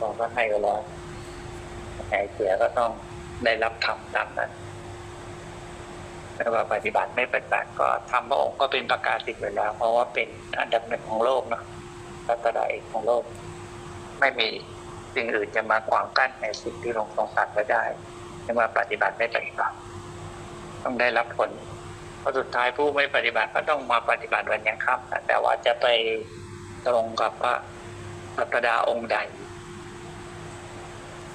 ทรงก็ให้ไว้แล้วใครเสียก็ต้องได้รับธรรมตามนั้นไม่ว่าปฏิบัติไม่ปฏิบัติก็ธรรมพระองค์ก็เป็นประกาศติดไว้แล้ว เพราะว่าเป็นอันดับหนึ่งของโลกเนาะรัตดาเอกของโลก ไม่มีสิ่งอื่นจะมาขวางกั้นในสิ่งที่หลวงทรงตัดไว้ได้ไม่ว่าปฏิบัติไม่ปฏิบัติ ต้องได้รับผลเพราะสุดท้ายผู้ไม่ปฏิบัติก็ต้องมาปฏิบัติวันยังค่ำแต่ว่าจะไปตรงกับพระสัตดาองค์ใด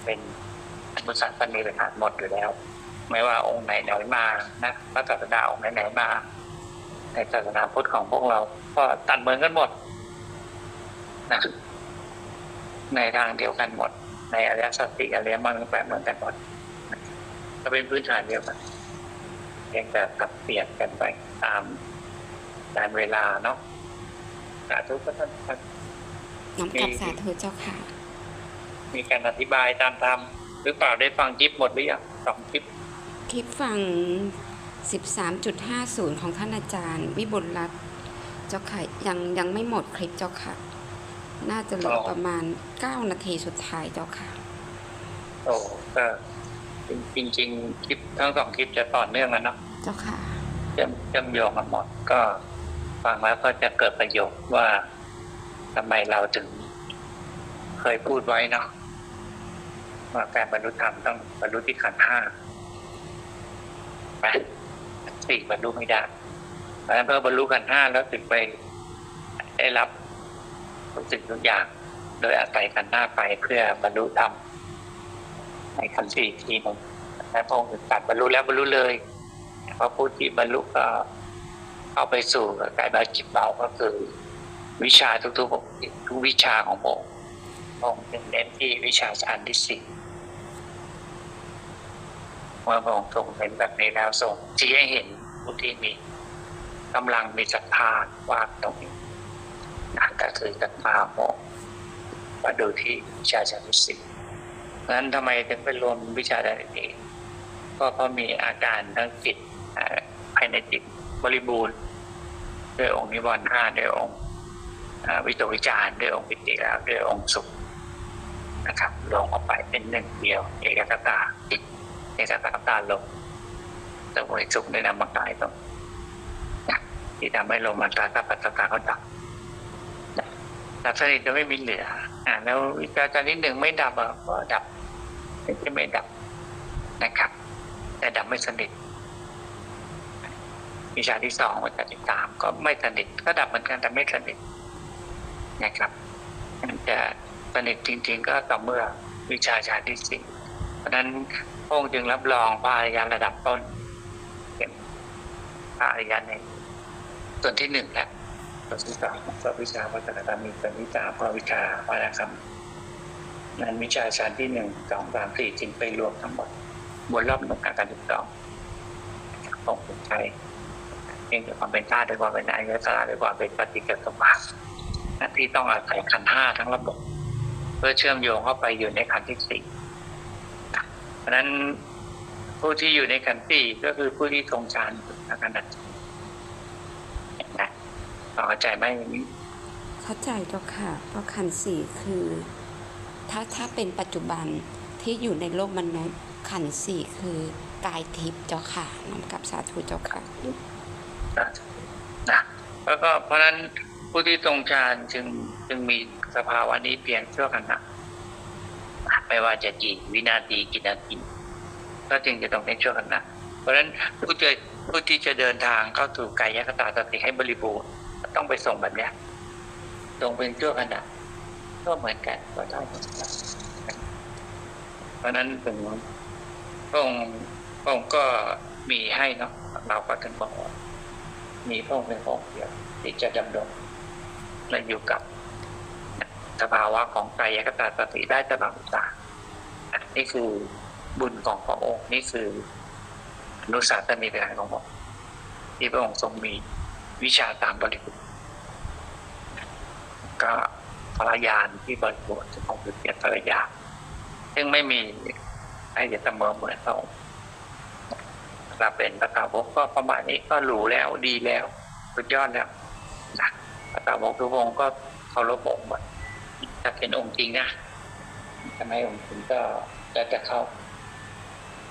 เป็นบุษปณิเป็นหารหมดอยู่แล้ว ไม่ว่าองค์ไหนไหนมานะพระสัตดาองค์ไหนไหนมา ในศาสนาพุทธของพวกเรา ก็ตัดเหมือนกันหมดนะในทางเดียวกันหมด ในอริยสัจสี่อริยมรรคแปดเหมือนกันหมดก็เป็นพื้นฐานเดียวกันเพียงแต่ปรับเปลี่ยนกันไปตามตามเวลาเนาะสาธุก็ท่านท่านน้อมกลับสาธุเจ้าค่ะ มีการอธิบายตามธรรมหรือเปล่าได้ฟังคลิปหมดหรือยังสองคลิปคลิปฟัง13.50 ของท่านอาจารย์ วิบุลรัตน์เจ้าค่ะยังยังไม่หมดคลิปเจ้าค่ะ น่าจะเหลือประมาณ 9 นาทีสุดท้ายเจ้าค่ะ โอ้ก็จริงจริงๆคลิปทั้งสองคลิปจะต่อเนื่องกันเนาะเจ้าค่ะเชื่อมเชื่อมโยงกันหมดก็ฟังแล้วก็จะเกิดประโยชน์ว่าทำไมเราถึงเคยพูดไว้เนาะ ว่าการบรรลุธรรมต้องบรรลุที่ขันธ์ห้าไปสี่บรรลุไม่ได้เพราะฉะนั้นเพื่อบรรลุขันธ์ห้าแล้วถึงไปได้รับทุกสิ่งทุกอย่าง โดยอาศัยขันธ์ห้าไปเพื่อบรรลุธรรมในขันธ์สี่ทีหนึ่งและพระองค์ตัดบรรลุแล้วบรรลุเลยพอพูดที่บรรลุก็เข้าไปสู่กายบาจิตเบาก็คือ วิชาทุกๆทุกวิชาของพระองค์พระองค์จึงเน้นที่วิชาอันที่สี่ เมื่อพระองค์ทรงเห็นแบบนี้แล้วทรงชี้ให้เห็นผู้ที่มีกำลังมีศรัทธาว่าตรงนี้นะก็คือศรัทธาพระองค์มาดูที่วิชาอันที่สี่เพราะฉะนั้นทำไมถึงไปรวมวิชาอันนี้ก็เพราะมีอาการทั้งจิตภายในจิตบริบูรณ์ด้วยองค์นิวรณ์ห้าด้วยองค์วิตกวิจารด้วยองค์ปิติแล้วด้วยองค์สุขนะครับรวมออกไปเป็นหนึ่งเดียว เอกคตาจิต เอกคตาลงสมุยสุขในนามกายตรงที่ทำให้ลมมันตาตาปัสสตาเขาดับดับสนิทจะไม่มีเหลือ อ่า แล้ววิจารณ์นิดหนึ่งไม่ดับอะก็ดับไม่ใช่ไม่ดับนะครับ แต่ดับไม่สนิทวิชาที่สองวิชาที่สามก็ไม่สนิทก็ดับเหมือนกันแต่ไม่สนิทนะครับมันจะสนิทจริง ๆ ก็ต่อเมื่อวิชาชาที่สี่เพราะนั้น พระองค์จึงรับรองพระอริยระดับต้นเป็นพระอริยในส่วนที่หนึ่งแหละส่วนที่สองก็วิชาวัฒนธรรมมีส่วนที่สามก็วิชาวรรณคำนั้นวิชาชั้นที่หนึ่งสองสามสี่จึงไปรวมทั้งหมดบนรอบหนึ่งการศึกษาของคนไทยเองด้วยความเป็นชาติด้วยความเป็นอายตนะด้วยความเป็นปฏิกิริยาสมบัติที่ต้องอาศัยขันห้าทั้งระบบ เพื่อเชื่อมโยงเข้าไปอยู่ในขันที่สี่ ราะฉะนั้นผู้ที่อยู่ในขันธ์สี่ก็คือผู้ที่ทรงฌานในขณะนะเข้าใจไหมอย่างนี้เข้าใจเจ้าค่ะ เพราะขันธ์สี่คือ ถ้าถ้าเป็นปัจจุบันที่อยู่ในโลกมนุษย์ขันธ์สี่คือกายทิพย์เจ้าค่ะน้อมกลับสาธุเจ้าค่ะนะแล้วก็เพราะฉะนั้นผู้ที่ทรงฌานจึงจึงมีสภาวะนี้เพียงชั่วขณะ ไม่ว่าจะกี่วินาทีกี่นาทีก็จึงจะต้องเป็นชั่วขณะเพราะฉะนั้นผู้จะผู้ที่จะเดินทางเข้าสู่กายคตาสติให้บริบูรณ์ต้องไปส่งแบบเนี้ยส่งเป็นชั่วขณะก็เหมือนกันก็ได้เพราะฉะนั้นถึงพระองค์พระองค์ก็มีให้เนาะเราก็ถึงบอกว่ามีพระองค์เป็นพระองเดียวที่จะดำรงและอยู่กับ สภาวะของกายคตาสติได้ตลอดเวลาอันนี่คือบุญของพระองค์นี่คืออนุสาสนียานของพระองค์ที่พระองค์ทรงมีวิชาตามบริบูรณ์ก็ภรรยาที่บริบูรณ์ของคือเกียรติภรรยา ซึ่งไม่มีใครจะเสมอเหมือนพระองค์ถ้าเป็นพระสาวกก็ประมาณนี้ก็หรูแล้วดีแล้วสุดยอดแล้วนะพระสาวกทุกองค์ก็เคารพองค์หมด ถ้าเป็นองค์จริงนะทำไมผมถึงก็จะจะเข้า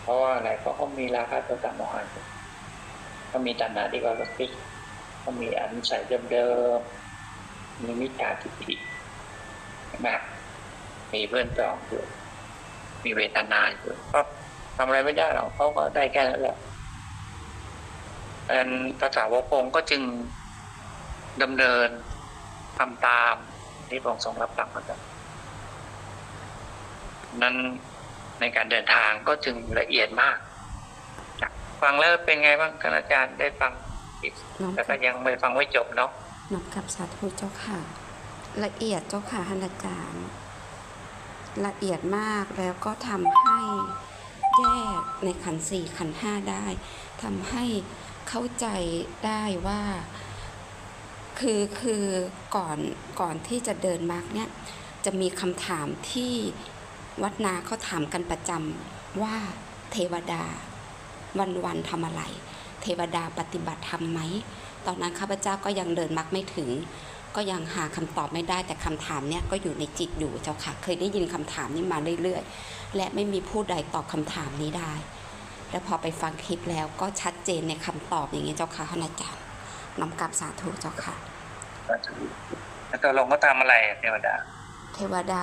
เพราะว่าอะไรเพราะเขามีราคาตัวต่ำมหาเขามีตัณหาที่ว่าลดติเขามีอนุสัยเดิมๆมีมิจฉาทิฏฐิใช่ไหมมีเพื่อนจองอยู่มีเวทนาอยู่ก็ทำอะไรไม่ได้หรอกเขาก็ได้แค่นั้นแหละอันภาษาวกองค์ก็จึงดำเนินทำตาม ที่พระองค์ทรงรับสั่งมาจากนั้นในการเดินทางก็จึงละเอียดมากครับฟังแล้วเป็นไงบ้างท่านอาจารย์ได้ฟังอีกน้อมแต่กัก็บยังไม่ฟังไม่จบเนาะน้อมกับสาธุเจ้าค่ะ ละเอียดเจ้าค่ะท่านอาจารย์ ละเอียดมากแล้วก็ทำให้แยกในขันธ์สี่ขันธ์ห้าได้ทำให้เข้าใจได้ว่า คือคือก่อนก่อนที่จะเดินมาร์กเนี่ยจะมีคำถามที่วัดนาเขาถามกันประจำว่าเทวดาวันวันทำอะไร เทวดาปฏิบัติธรรมไหมตอนนั้นข้าพเจ้าก็ยังเดินมักไม่ถึง ก็ยังหาคำตอบไม่ได้แต่คำถามเนี่ยก็อยู่ในจิตอยู่เจ้าค่ะ เคยได้ยินคำถามนี้มาเรื่อยๆ และไม่มีผู้ใดตอบคำถามนี้ได้ แล้วพอไปฟังคลิปแล้วก็ชัดเจนในคำตอบอย่างนี้เจ้าค่ะท่านอาจารย์ น้อมกลับสาธุเจ้าค่ะแล้วตัวลงก็ทำอะไรอะเทวดา เทวดา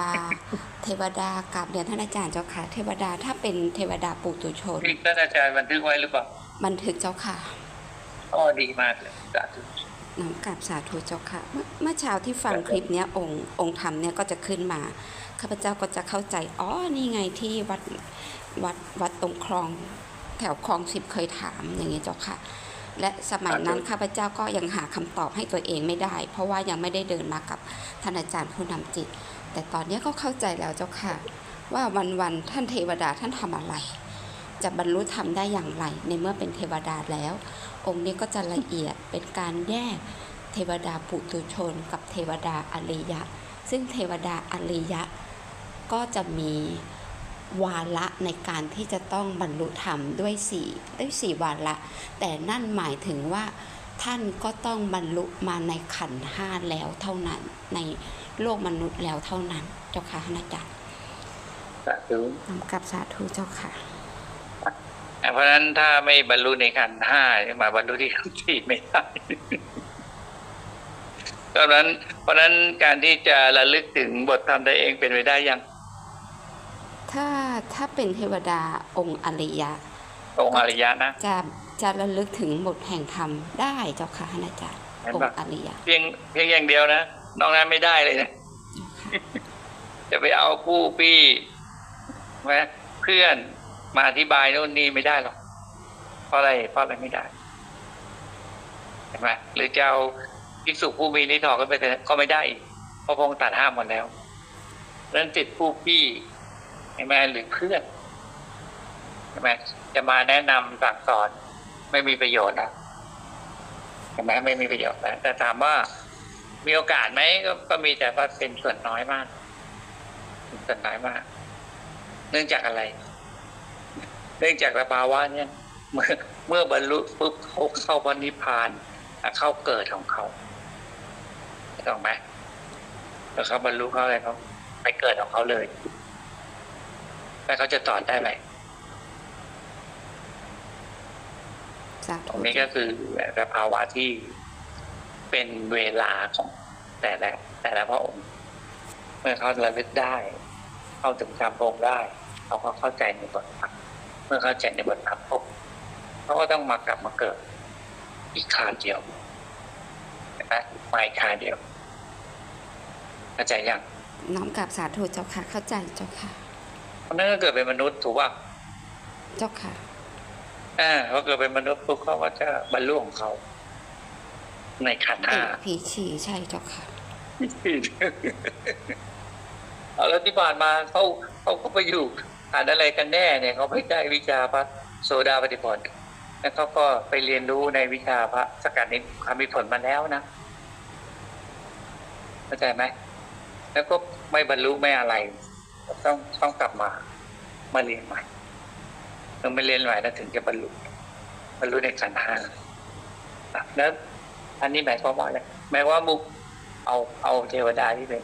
เทวดากับเรียนท่านอาจารย์เจ้าค่ะ เทวดาถ้าเป็นเทวดาปุตุชนนี่ท่านอาจารย์บันทึกไว้หรือเปล่า บันทึกเจ้าค่ะก็ดีมากเลยสาธุน้อมกราบสาธุเจ้าค่ะ เมื่อเมื่อเช้าที่ฟังคลิปเนี้ยองค์องค์ธรรมเนี่ยก็จะขึ้นมาข้าพเจ้าก็จะเข้าใจ อ๋อ นี่ไงที่วัดวัดวัดตรงคลอง แถวคลองสิบเคยถามอย่างนี้เจ้าค่ะ และสมัยนั้นข้าพเจ้าก็ยังหาคำตอบให้ตัวเองไม่ได้ เพราะว่ายังไม่ได้เดินมากับท่านอาจารย์ผู้นำจิต แต่ตอนนี้ก็เข้าใจแล้วเจ้าค่ะ ว่าวันๆท่านเทวดาท่านทำอะไร จะบรรลุธรรมได้อย่างไร ในเมื่อเป็นเทวดาแล้ว องค์นี้ก็จะละเอียดเป็นการแยกเทวดาปุตุชน กับเทวดาอริยะ ซึ่งเทวดาอริยะก็จะมี วาระในการที่จะต้องบรรลุธรรมด้วยสี่ด้วยสี่วาระแต่นั่นหมายถึงว่าท่านก็ต้องบรรลุมาในขันธ์ห้าแล้วเท่านั้น ในโลกมนุษย์แล้วเท่านั้น เจ้าค่ะท่านอาจารย์สาธุนำกับสาธุเจ้าค่ะอะเพราะฉะนั้นถ้าไม่บรรลุในขันธ์ห้าจะมาบรรลุที่ขันธ์สี่ไม่ได้เพราะฉะนั้นเพราะฉะนั้นการที่จะระลึกถึงบทธรรมได้เองเป็นไปได้ยัง ถ้าถ้าเป็นเทวดาองค์อริยะ องค์อริยะนะจะจะระลึกถึงบทแห่งธรรมได้เจ้าค่ะท่านอาจารย์เห็นองปะค์อริยะเพียงเพียงอย่างเดียวนะนอกนั้นไม่ได้เลยนะเจ้าค่ะจะไปเอาผู้พี่แม้เพื่อนมาอธิบายโน่นนี่ไม่ได้หรอกเพราะอะไรเพราะอะไรไม่ได้เห็นไหมหรือจะเอาภิกษุผู้มีนิทอกก็ไปแต่ก็ไม่ได้อีกเพราะพระองค์ตัดห้ามหมดแล้วเรื่องติดผู้พี่ เห็นไหมหรือเพื่อนเห็นไหมจะมาแนะนำสั่งสอนไม่มีประโยชน์นะเห็นไหมไม่มีประโยชน์แล้วแต่ถามว่ามีโอกาสไหมก็ก็มีแต่ว่าเป็นส่วนน้อยมากส่วนน้อยมาก เนื่องจากอะไร เนื่องจากสภาวะเนี่ย เมื่อเมื่อบรรลุปุ๊บเขาเข้าพระนิพพานเข้าเกิดของเขาถูกไหมแล้วเขาบรรลุเขาอะไรเขาไปเกิดของเขาเลย แล้วเขาจะต่อได้ไหมสาตรธุงนี้ก็คือสภาวะที่เป็นเวลาของแต่ละแต่ละพระองค์ เมื่อเขาระลึกได้ เข้าถึงธรรมพระองค์ได้เขาก็เข้าใจในบทธรรมเมื่อเข้าใจในบทธรรมปุ๊บเขาก็ต้องมากลับมาเกิด อีกคราวเดียวเห็นไหมมาอีกคราวเดียวเข้าใจยังน้อมกับสาธุเจ้าค่ะ เข้าใจเจ้าค่ะ เพราะนั้นก็เกิดเป็นมนุษย์ถูกป่ะเจ้าค่ะอ่าเขาเกิดเป็นมนุษย์ปุ๊บเขาก็จะบรรลุของเขา ในขันธ์เอห้ากผีฉี่ใช่เจ้าค่ะเอาแล้วที่ผ่านมาเขาเขาก็ไปอยู่อ่านอะไรกันแน่เนี่ยเขาไม่ได้วิชาพระโสดาปฏิผลแล้วเขาก็ไปเรียนรู้ในวิชาพระสกัดนิคำมีผลมาแล้วนะเข้าใจไหมแล้วก็ไม่บรรลุไม่อะไร ต้องต้องกลับมา มาเรียนใหม่เราไม่เรียนใหม่แล้วถึงจะบรรลุบรรลุในขันธ์ห้าอะแล้วอันนี้หมายความว่าอะไรหมายความว่ามุกเอาเอาเทวดาที่เป็น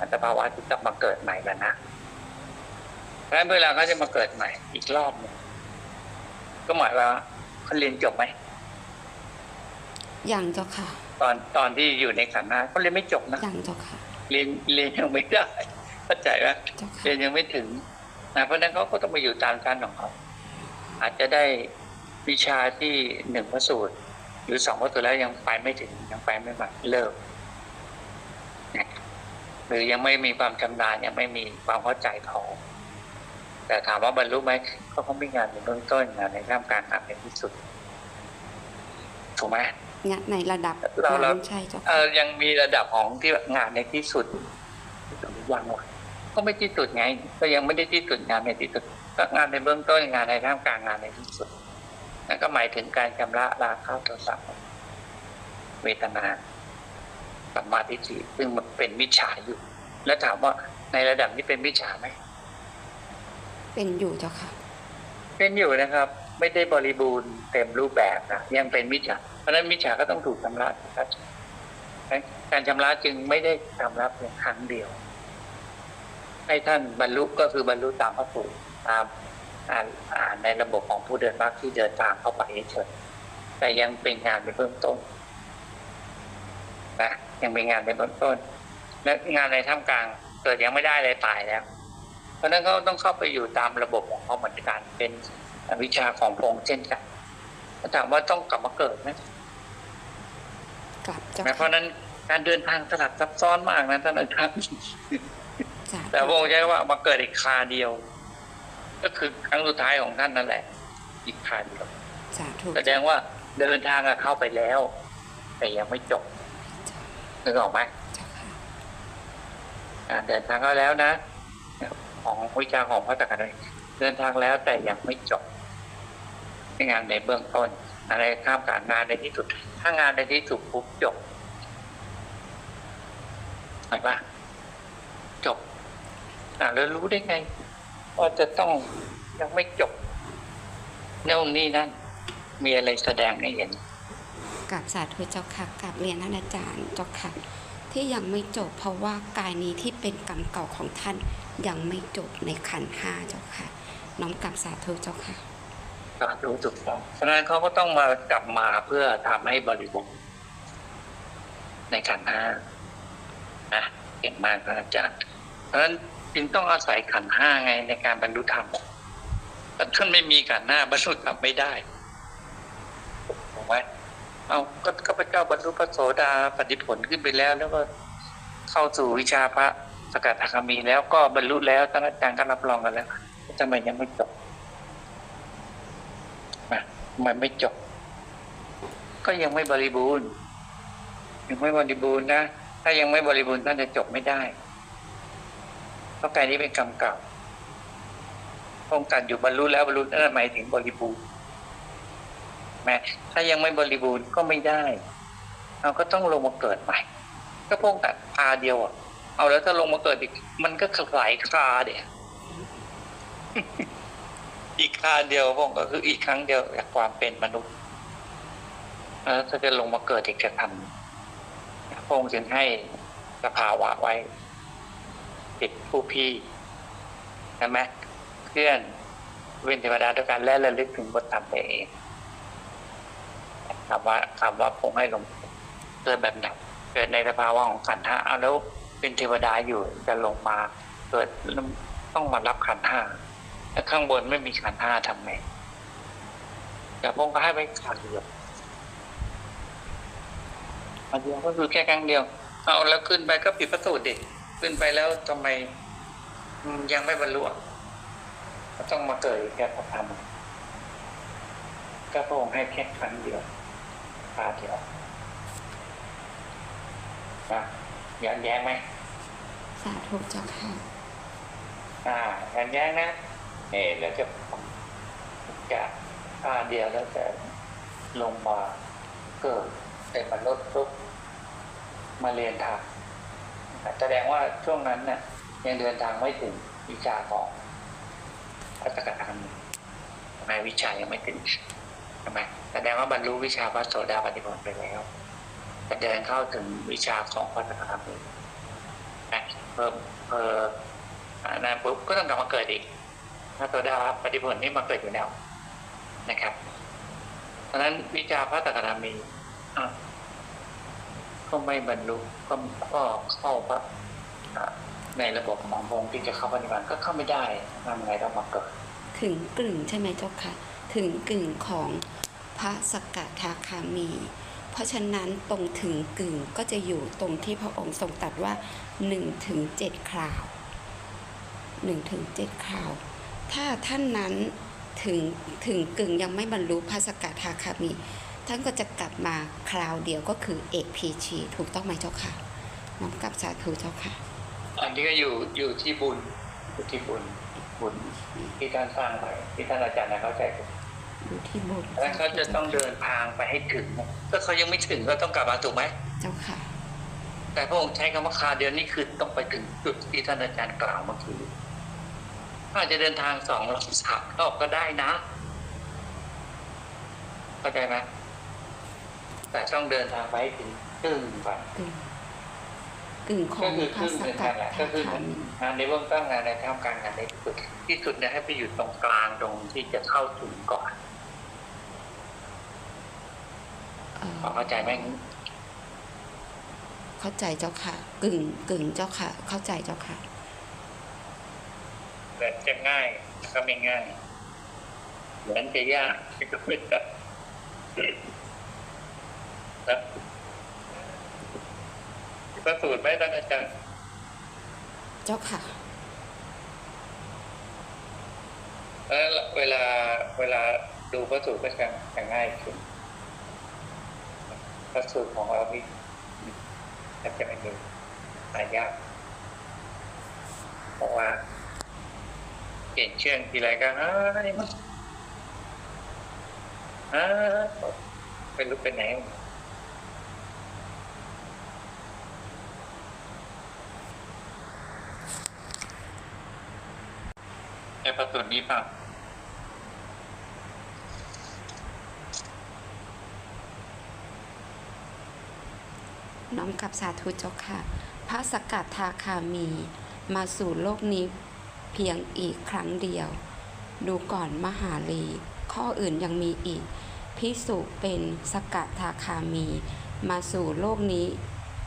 อัตภาวะที่กลับมาเกิดใหม่แล้วนะเพราะฉะนั้นเวลาเขาจะมาเกิดใหม่ อีกรอบหนึงก็หมายว่าเขาเรียนจบไหมยังเจ้าค่ะ ตอนตอนที่อยู่ในขันธ์หน้าเขาเรียนไม่จบนะยังเจ้าค่ะ เรียนเรียนยังไม่ได้ เข้าใจไหมเจ้าค่ะเรียนยังไม่ถึงนะเพราะฉะนั้นเขาก็ต้องมาอยู่ตามชั้นของเขาอาจจะได้วิชาที่หนึ่งพระสูตร หรือสองพระสูตรแล้วยังไปไม่ถึงยังไปไม่มาเลิกนะหรือยังไม่มีความชำนาญยังไม่มีความเข้าใจพอแต่ถามว่าบรรลุไหมก็เขาไม่งานในเบื้องต้นงานในท่ามกลางงานในที่สุดถูกไหมงานในระดับเราเราใช่เจ้าเอค่ะอยังมีระดับของที่งานในที่สุดยังวะ ก็ไม่ที่สุดไง ก็ยังไม่ได้ที่สุดงานในที่สุดก็งานในเบื้องต้นงานในท่ามกลางงานในที่สุดนั่นก็หมายถึงการชำระราคาโทรศัพท์เวทนาสัมมาทิฏฐิซึ่งมันเป็นมิจฉาอยู่ แล้วถามว่าในระดับนี้เป็นมิจฉาไหมเป็นอยู่เจ้าค่ะ เป็นอยู่นะครับ ไม่ได้บริบูรณ์เต็มรูปแบบนะยังเป็นมิจฉาเพราะฉะนั้นมิจฉาก็ต้องถูกชำระครับการชำระจึงไม่ได้ชำระเพียงครั้งเดียว ให้ท่านบรรลุก็คือบรรลุตามพระสูตรตามอ่านอ่านในระบบของผู้เดินมรรคที่เดินทางเข้าไปเฉยๆแต่ยังเป็นงานในเบื้องต้นนะยังเป็นงานในเบื้องต้นและงานในท่ามกลางเกิดยังไม่ได้เลยตายแล้ว เพราะฉะนั้นเขาต้องเข้าไปอยู่ตามระบบของเขาเหมือนกันเป็นวิชาของพระองค์เช่นกันถ้าถามว่าต้องกลับมาเกิดไหมกลับเจ้าเพราะค่ะฉะนั้นการเดินทางสลับซับซ้อนมากนะท่านอาจารย์สา แต่พธุระองค์ใช้ว่ามาเกิดอีกคาเดียว ก็คือครั้งสุดท้ายของท่านนั่นแหละ อีกคาเดียวสาธุแสดงว่าเดินทางอะเข้าไปแล้ว แต่ยังไม่จบนึกออกไหมเจ้าค่ะการเดินทางก็แล้วนะ ของวิชาของพระตถาคตเดินทางแล้วแต่ยังไม่จบในงานในเบื้องต้น อะไรข้ามการงานในที่สุด ถ้างานในที่สุดปุ๊บจบเห็นปะจบ อะแล้วรู้ได้ไงว่าจะต้องยังไม่จบโน่นนี่นั่นมีอะไรแสดงให้เห็นกับสาธุเจ้าค่ะกับเรียนท่านอาจารย์เจ้าค่ะ ที่ยังไม่จบเพราะว่ากายนี้ที่เป็นกรรมเก่าของท่านยังไม่จบในขันธ์ห้าเจ้าค่ะ น้อมกับสาธุเจ้าค่ะก็รู้ถูกต้องเพราะฉะนั้นเขาก็ต้องมากลับมาเพื่อทำให้บริบูรณ์ในขันธ์ห้านะเก่งมากครับอาจารย์เพราะฉะนั้น จึงต้องอาศัยขันห้าไงในการบรรลุธรรมแต่ท่านไม่มีขันห้าบรรลุธรรมไม่ได้ถูกไหมเอาก็พระเจ้าบรรลุพระโสดาปฏิผลขึ้นไปแล้ว แล้วก็เข้าสู่วิชาพระสกัดคามีแล้วก็บรรลุแล้วท่านอาจารย์ก็รับรองกันแล้วทำไมยังไม่จบนะมันไม่จบ ก็ยังไม่บริบูรณ์ยังไม่บริบูรณ์นะ ถ้ายังไม่บริบูรณ์ท่านจะจบไม่ได้ เพราะกายนี้เป็นกรรมเก่าป้องกันอยู่บรรลุแล้วบรรลุนั่นหมายถึงบริบูรณ์แม้ถ้ายังไม่บริบูรณ์ก็ไม่ได้ เราก็ต้องลงมาเกิดใหม่ ก็ป้องกันคาเดียวอะเอาแล้วถ้าลงมาเกิดอีก มันก็หลายคาเดียอีกคาเดียวพงก็คืออีกครั้งเดียวจากความเป็นมนุษย์แล้วถ้าจะลงมาเกิดอีกจะทำพงจึงให้สภาวะไว้ ติดผู้พี่ใช่ไหมเพื่อนเว้นเทวดาด้วยกันและระลึกถึงบทธรรมตัวเองคำว่าคำว่าพงให้ลงเกิดแบบไหนเกิดในสภาวะของขันธ์ห้าเอาแล้วเป็นเทวดาอยู่จะลงมาเกิดต้องมารับขันธ์ห้าถ้าข้างบนไม่มีขันธ์ห้าทำไงแต่พงก็ให้ไปขันเดียวอันเดียวก็คือแค่ครั้งเดียว เอาแล้วขึ้นไปก็ผิดประสูตรดิ ขึ้นไปแล้วทำไมอืมยังไม่บรรลุอะก็ต้องมาเกิดอีกแค่พระธรรมก็พระองค์ให้แค่ครั้งเดียวพาเดียวนะย้อนแย้งไหมสาธุเจ้าค่ะอ่าย้อนแย้งนะเออแล้วจะจะพาเดียวแล้วจะลงมาเกิดเป็นมนุษย์ปุ๊บมาเรียนทาง แสดงว่าช่วงนั้นเนี่ยยังเดินทางไม่ถึงวิชาของพัฒกธรรมทำไมวิชายังไม่ถึงทำไมแสดงว่าบรรลุวิชาพระโสดาปฏิผลไปแล้วแต่เดินเข้าถึงวิชาของพัฒกธรรมเลยนะเพิ่มเอออันนั้นปุ๊บก็ต้องกลับมาเกิดอีกพระโสดาปฏิผลนี่มาเกิดอยู่แล้วนะครับ เพราะฉะนั้นวิชาพระตถาคามีอ่ ก็ไม่บรรลุก็ก็เข้าพระในระบบของพระองค์ที่จะเข้าปฏิบัติก็เข้าไม่ได้ทำไงต้องมาเกิดถึงกึ่งใช่ไหมเจ้าค่ะ ถึงกึ่งของพระสกทาคามี เพราะฉะนั้นตรงถึงกึ่งก็จะอยู่ตรงที่พระองค์ทรงตรัสว่า1ถึง7คราว1ถึง7คราว ถ้าท่านนั้นถึงถึงกึ่งยังไม่บรรลุพระสกทาคามี ท่านก็จะกลับมาคราวเดียวก็คือเอกพีชีถูกต้องไหมเจ้าค่ะน้อมกลับสาธุเจ้าค่ะ อันนี้ก็อยู่อยู่ที่บุญอยู่ที่บุญบุญที่ท่านสร้างไว้ที่ท่านอาจารย์นะเข้าใจผมอยู่ที่บุญแล้วเขาจะต้องเดินทางไปให้ถึงก็เขายังไม่ถึงก็ต้องกลับมาถูกไหมเจ้าค่ะ แต่พระองค์ใช้คำว่าคาเดียวนี่คือต้องไปถึงจุดที่ท่านอาจารย์กล่าวเมื่อกี้อาจจะเดินทางสองรอบสามรอบก็ได้นะเข้าใจไหม แต่ต้องเดินทางไปให้ถึงครึ่งไปกึ่งกึ่งขอก็งคือพคระรึ่งสหนึ่งกันั่ดนแหละทาก็คือคามีงานในเบื้องต้นงานในท่ามกลางงานในที่สุดที่สุดเนี่ยให้ไปอยู่ตรงกลางตรงที่จะเข้าถึงก่อนเอ่อพอเข้าใจไหมเข้าใจเจ้าค่ะ กึ่งกึ่งเจ้าค่ะ เข้าใจเจ้าค่ะเหมือนจะง่ายก็ไม่ง่ายเหมือนจะยากก็ไม่ยากนะ พระสูตรไหมท่านอาจารย์เจ้าค่ะแล้วเวลาเวลาดูพระสูตรก็จะจะง่ายขึ้นพระสูตรของเรานี่แทบจะไม่มีหายากเพราะว่าเปลี่ยนเชื่องทีไรก็อ้ายมันอ้ายไม่รู้ไปไหน ไอ้ประตูนี้เปล่าน้อมกับสาธุเจ้าค่ะ พระสกัดทาคามีมาสู่โลกนี้เพียงอีกครั้งเดียว ดูก่อนมหาลี ข้ออื่นยังมีอีกพิสุเป็นสกัดทาคามี มาสู่โลกนี้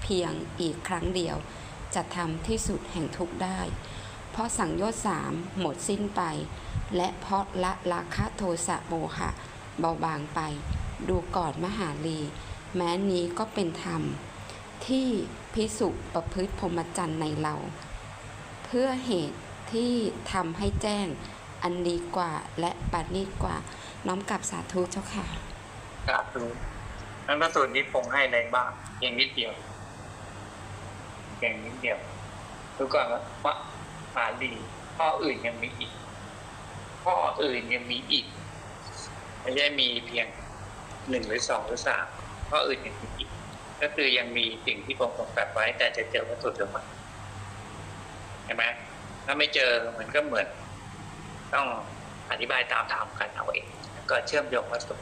เพียงอีกครั้งเดียว จะทำที่สุดแห่งทุกได้ ราะสังโยชน์สามหมดสิ้นไป และเพราะละราคะโทสะโมหะเบาบางไป ดูก่อนมหาลี แม้นี้ก็เป็นธรรม ที่พิสุประพฤติพรหมจรรย์ในเรา เพื่อเหตุที่ทำให้แจ้งอันดีกว่าและปานีกว่า น้อมกับสาธุเจ้าค่ะกราบดูนั้นพระสูตรนี้คงให้ในบ้างเพียงนิดเดียวเพียงนิดเดียวดูก่อนว่า ว่าลีข้ออื่นยังมีอีก ข้ออื่นยังมีอีก ไม่ใช่มีเพียงหนึ่งหรือสองหรือสามข้ออื่นยังมีอีก ก็คือยังมีสิ่งที่ผมทรงตัดไว้ แต่จะเจอวัตถุเดิมมันใช่ไหมถ้าไม่เจอมันก็เหมือน ต้องอธิบายตามธรรมกันเอาเองก็เชื่อมโยงวัตถุ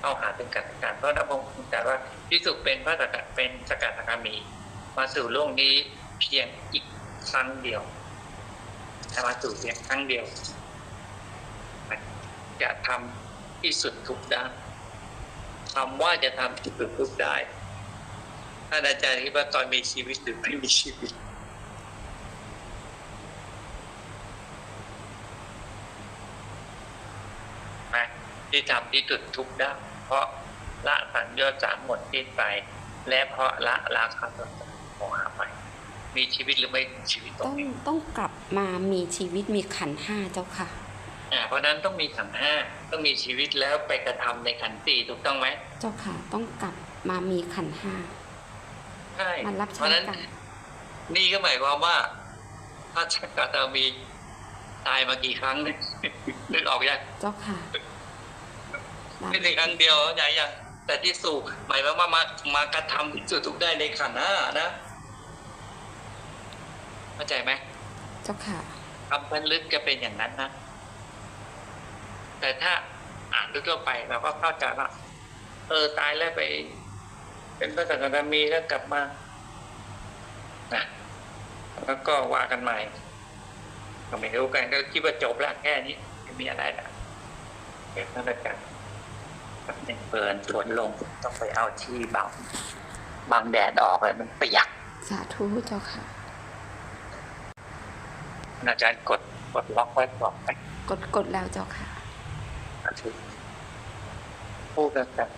เข้าหาถึงกันกันเพราะนักพงศ์แต่ว่าพิสุเป็นพระสกัดเป็นสกัดคามีมาสู่โลกนี้เพียงอีก ครั้งเดียวแต่มาสู่เพียงครั้งเดียว จะทำที่สุดทุกได้านคำว่าจะทำที่สุดทุกได้ท่านอาจารย์คิดว่าตอนมีชีวิตหรือไม่มีชีวิตนะที่ทำที่สุดทุกได้ เพราะละสัญญาสามหมดสิ้นไป และเพราะละราคาตัวโมหะไป มีชีวิตหรือไม่มีชีวิตตรต้องงนี้ต้องกลับมามีชีวิตมีขันธ์ห้าเจ้าค่ะ อ่าเพราะฉะนั้นต้องมีขันธ์ห้าต้องมีชีวิตแล้วไปกระทำในขันธ์สี่ถูกต้องไหมเจ้าค่ะ ต้องกลับมามีขันธ์ห้าใช่มารับเพใช้ราะฉะนั้น กันนี่ก็หมายความว่าถ้าชักกะตามีตายมากี่ครั้งเนี่ย นึกออกยังเจ้าค่ะไม่ใช่ครั้งเดียวเข้าใจยังแต่ที่สู่หมายความว่ามา มากระทำที่สุดทุกได้ในขันธ์ห้านะ เข้าใจไหมเจ้าค่ะคำพันลึกจะเป็นอย่างนั้นนะ แต่ถ้าอ่านทั่วไปเราก็เข้าใจว่าเออตายแล้วไป เป็นพระสังฆามีแล้วกลับมานะแล้วก็ว่ากันใหม่ก็ไม่รู้กันก็คิดว่าจบแล้วแค่นี้ไม่มีอะไรนะเดี๋ยวนั่นกันหนึ่งเปิดสวนลงต้องไปเอาที่บังบังแดดออกเลยมันเปียก สาธุเจ้าค่ะ อาจารย์กดกดล็อกไว้ก่อนไหมกดกดแล้วเจ้าค่ะผู้กำกับ